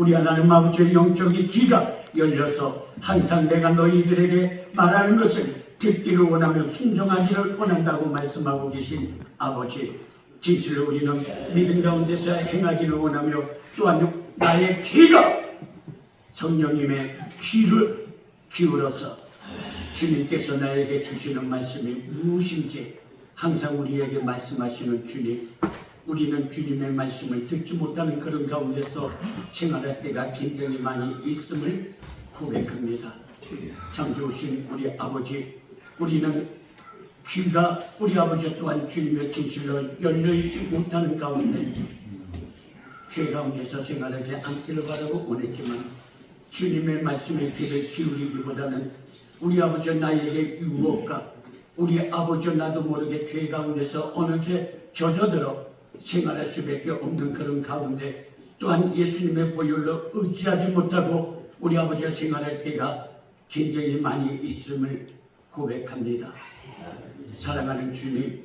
우리 하나님 아버지의 영적인 귀가 열려서 항상 내가 너희들에게 말하는 것을 듣기를 원하며 순종하기를 원한다고 말씀하고 계신 아버지 진실로 우리는 믿음 가운데서 행하기를 원하며 또한 나의 귀가 성령님의 귀를 기울여서 주님께서 나에게 주시는 말씀이 무엇인지 항상 우리에게 말씀하시는 주님 우리는 주님의 말씀을 듣지 못하는 그런 가운데서 생활할 때가 굉장히 많이 있음을 고백합니다. 참 좋으신 우리 아버지 우리는 귀가 우리 아버지 또한 주님의 진실로 열려있지 못하는 가운데 죄 가운데서 생활하지 않기를 바라고 원했지만 주님의 말씀에 귀를 기울이기보다는 우리 아버지 나에게 유혹과 우리 아버지 나도 모르게 죄 가운데서 어느새 젖어들어 생활할 수밖에 없는 그런 가운데 또한 예수님의 보혈로 의지하지 못하고 우리 아버지 생활할 때가 굉장히 많이 있음을 고백합니다. 사랑하는 주님,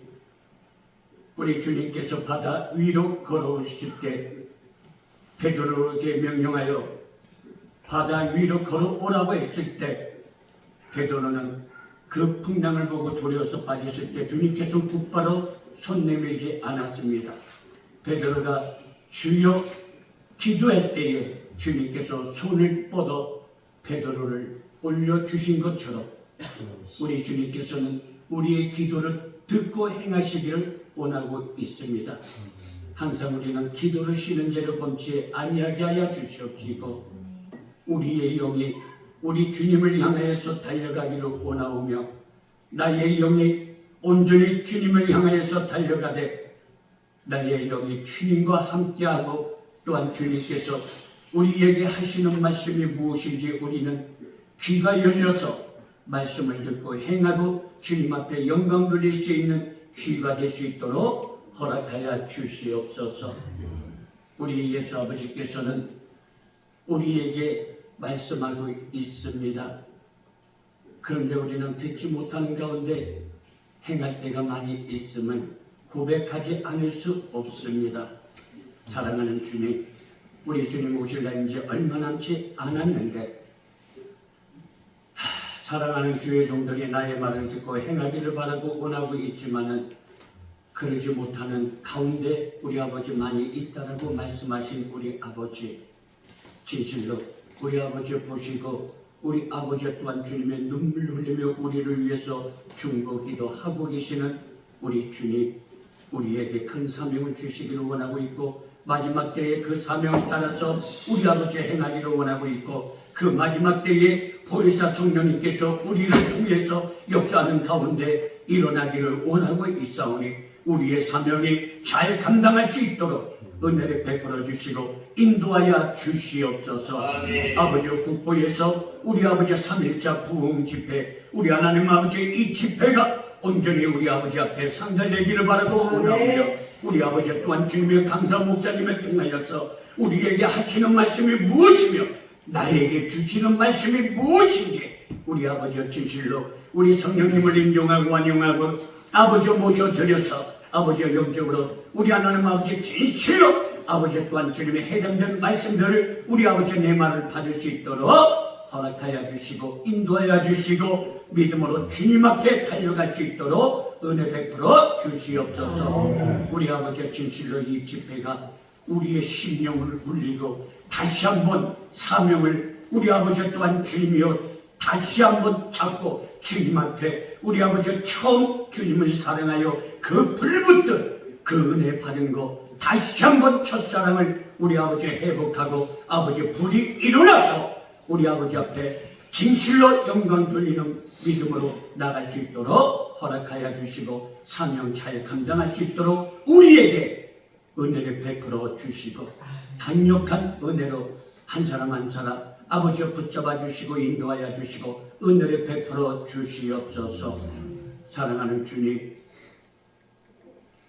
우리 주님께서 바다 위로 걸어오실 때 베드로에게 명령하여 바다 위로 걸어오라고 했을 때 베드로는 그 풍랑을 보고 두려워서 빠졌을 때 주님께서 곧바로 손 내밀지 않았습니다. 베드로가 주여 기도할 때에 주님께서 손을 뻗어 베드로를 올려주신 것처럼 우리 주님께서는 우리의 기도를 듣고 행하시기를 원하고 있습니다. 항상 우리는 기도를 쉬는 죄를 범치 아니하게 하여 주시옵시고 우리의 영이 우리 주님을 향하여서 달려가기를 원하오며 나의 영이 온전히 주님을 향하여서 달려가되 나의 영이 주님과 함께하고 또한 주님께서 우리에게 하시는 말씀이 무엇인지 우리는 귀가 열려서 말씀을 듣고 행하고 주님 앞에 영광 돌릴 수 있는 귀가 될 수 있도록 허락하여 주시옵소서. 우리 예수 아버지께서는 우리에게 말씀하고 있습니다. 그런데 우리는 듣지 못하는 가운데 행할 때가 많이 있음은 고백하지 않을 수 없습니다. 사랑하는 주님, 우리 주님 오실 날 이제 얼마 남지 않았는데 하, 사랑하는 주의 종들이 나의 말을 듣고 행하기를 바라고 원하고 있지만은 그러지 못하는 가운데 우리 아버지 많이 있다라고 말씀하신 우리 아버지 진실로 우리 아버지 보시고 우리 아버지 또한 주님의 눈물 흘리며 우리를 위해서 중보기도 하고 계시는 우리 주님 우리에게 큰 사명을 주시기를 원하고 있고 마지막 때에 그 사명을 따라서 우리 아버지 행하기를 원하고 있고 그 마지막 때에 보리사 성령님께서 우리를 통해서 역사하는 가운데 일어나기를 원하고 있사오니 우리의 사명이 잘 감당할 수 있도록 은혜를 베풀어 주시고 인도하여 주시옵소서. 아버지 국보에서 우리 아버지 3일자 부흥 집회 우리 하나님 아버지 이 집회가 온전히 우리 아버지 앞에 상달되기를 바라고 원하오며 우리 아버지 또한 주님의 강사 목사님을 통하여서 우리에게 하시는 말씀이 무엇이며 나에게 주시는 말씀이 무엇인지 우리 아버지 진실로 우리 성령님을 인정하고 완용하고 아버지 모셔드려서 아버지 영적으로 우리 하나님 아버지 진실로 아버지 또한 주님의 해당된 말씀들을 우리 아버지 내 말을 받을 수 있도록 허락하여 주시고 인도하여 주시고 믿음으로 주님 앞에 달려갈 수 있도록 은혜 베풀어 주시옵소서. 우리 아버지 진실로 이 집회가 우리의 심령을 울리고 다시 한번 사명을 우리 아버지 또한 주님이여 다시 한번 잡고 주님 앞에 우리 아버지 처음 주님을 사랑하여 그 불붙듯 그 은혜 받은 거 다시 한번 첫사랑을 우리 아버지 회복하고 아버지 불이 일어나서 우리 아버지 앞에 진실로 영광 돌리는 믿음으로 나갈 수 있도록 허락하여 주시고 사명 잘 감당할 수 있도록 우리에게 은혜를 베풀어 주시고 강력한 은혜로 한 사람 한 사람 아버지 붙잡아 주시고 인도하여 주시고 은혜를 베풀어 주시옵소서. 사랑하는 주님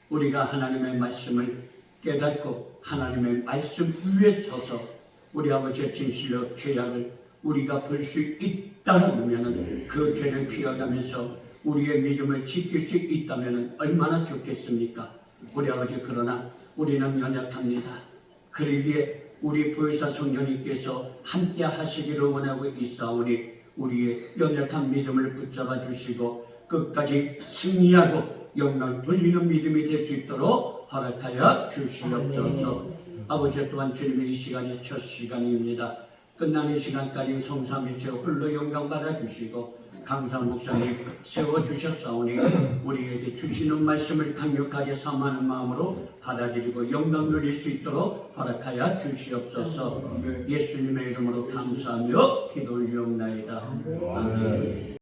우리가 하나님의 말씀을 깨닫고 하나님의 말씀 위에 서서 우리 아버지의 진실로 죄악을 우리가 볼 수 있다면 그 죄를 피해가면서 우리의 믿음을 지킬 수 있다면 얼마나 좋겠습니까? 우리 아버지 그러나 우리는 연약합니다. 그러기에 우리 보혜사 성령님께서 함께 하시기를 원하고 있사오니 우리의 연약한 믿음을 붙잡아 주시고 끝까지 승리하고 영광 돌리는 믿음이 될 수 있도록 허락하여 주시옵소서. 아버지 또한 주님의 이 시간이 첫 시간입니다. 끝나는 시간까지 성삼일체 홀로 영광 받아 주시고 강상 목사님 세워 주셨사오니 우리에게 주시는 말씀을 강력하게 삼하는 마음으로 받아들이고 영광 누릴 수 있도록 허락하여 주시옵소서. 예수님의 이름으로 감사하며 기도 올리옵나이다. 아멘.